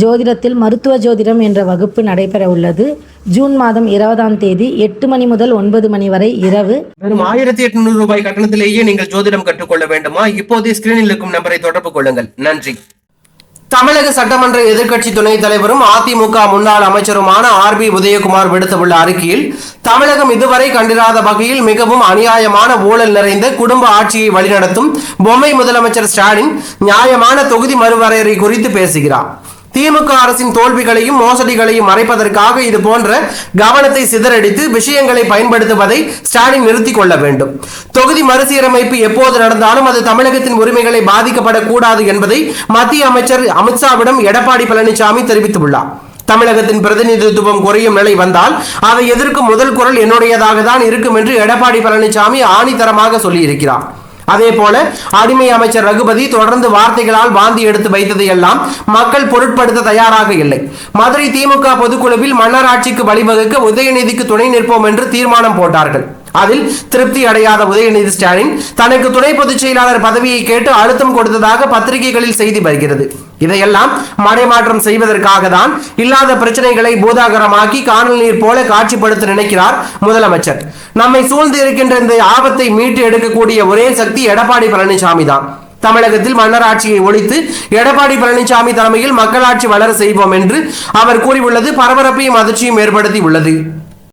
ஜோதிடத்தில் மருத்துவ ஜோதிடம் என்ற வகுப்பு நடைபெற உள்ளது ஜூன் மாதம் இருபதாம் தேதி எட்டு மணி முதல் ஒன்பது மணி வரை இரவு. வெறும் ஆயிரத்தி எட்நூறு ரூபாய் கட்டணத்திலேயே நீங்கள் ஜோதிடம் கற்றுக்கொள்ள வேண்டுமா? இப்போதே ஸ்கிரீனில் இருக்கும் நம்பரை தொடர்பு கொள்ளுங்கள். நன்றி. தமிழக சட்டமன்ற எதிர்க்கட்சி துணைத் தலைவரும் அதிமுக முன்னாள் அமைச்சருமான ஆர் பி உதயகுமார் விடுத்துள்ள அறிக்கையில் தமிழகம் இதுவரை கண்டிராத வகையில் மிகவும் அநியாயமான ஊழல் நிறைந்த குடும்ப ஆட்சியை வழிநடத்தும் பொம்மை முதலமைச்சர் ஸ்டாலின் நியாயமான தொகுதி மறுவரையறை குறித்து பேசுகிறார். திமுக அரசின் தோல்விகளையும் மோசடிகளையும் மறைப்பதற்காக இது போன்ற கவனத்தை சிதறடித்து விஷயங்களை பயன்படுத்துவதை ஸ்டாலின் நிறுத்திக் கொள்ள வேண்டும். தொகுதி மறுசீரமைப்பு எப்போது நடந்தாலும் அது தமிழகத்தின் உரிமைகளை பாதிக்கப்படக்கூடாது என்பதை மத்திய அமைச்சர் அமித்ஷாவிடம் எடப்பாடி பழனிசாமி தெரிவித்துள்ளார். தமிழகத்தின் பிரதிநிதித்துவம் குறையும் நிலை வந்தால் அதை எதிர்க்கும் முதல் குரல் என்னுடையதாக தான் இருக்கும் என்று எடப்பாடி பழனிசாமி ஆணித்தரமாக சொல்லியிருக்கிறார். அதே போல அடிமை அமைச்சர் ரகுபதி தொடர்ந்து வார்த்தைகளால் வாந்தி எடுத்து வைத்ததையெல்லாம் மக்கள் பொருட்படுத்த தயாராக இல்லை. மதுரை திமுக பொதுக்குழுவில் மன்னராட்சிக்கு வழிவகுக்க உதயநிதிக்கு துணை நிற்போம் என்று தீர்மானம் போட்டார்கள். அதில் திருப்தி அடையாத உதயநிதி ஸ்டாலின் தனக்கு துணை பொதுச் செயலாளர் பதவியை கேட்டு அழுத்தம் கொடுத்ததாக பத்திரிகைகளில் செய்தி வருகிறது. இதையெல்லாம் மடைமாற்றம் செய்வதற்காக தான் இல்லாத பிரச்சனைகளை பூதாகரமாக்கி காணல் நீர் போல காட்சிப்படுத்த நினைக்கிறார் முதலமைச்சர். நம்மை சூழ்ந்து இருக்கின்ற இந்த ஆபத்தை மீட்டு எடுக்கக்கூடிய ஒரே சக்தி எடப்பாடி பழனிசாமி தான். தமிழகத்தில் மன்னராட்சியை ஒழித்து எடப்பாடி பழனிசாமி தலைமையில் மக்களாட்சி வளர செய்வோம் என்று அவர் கூறியுள்ளது. பரபரப்பையும் அதிர்ச்சியும் ஏற்படுத்தி உள்ளது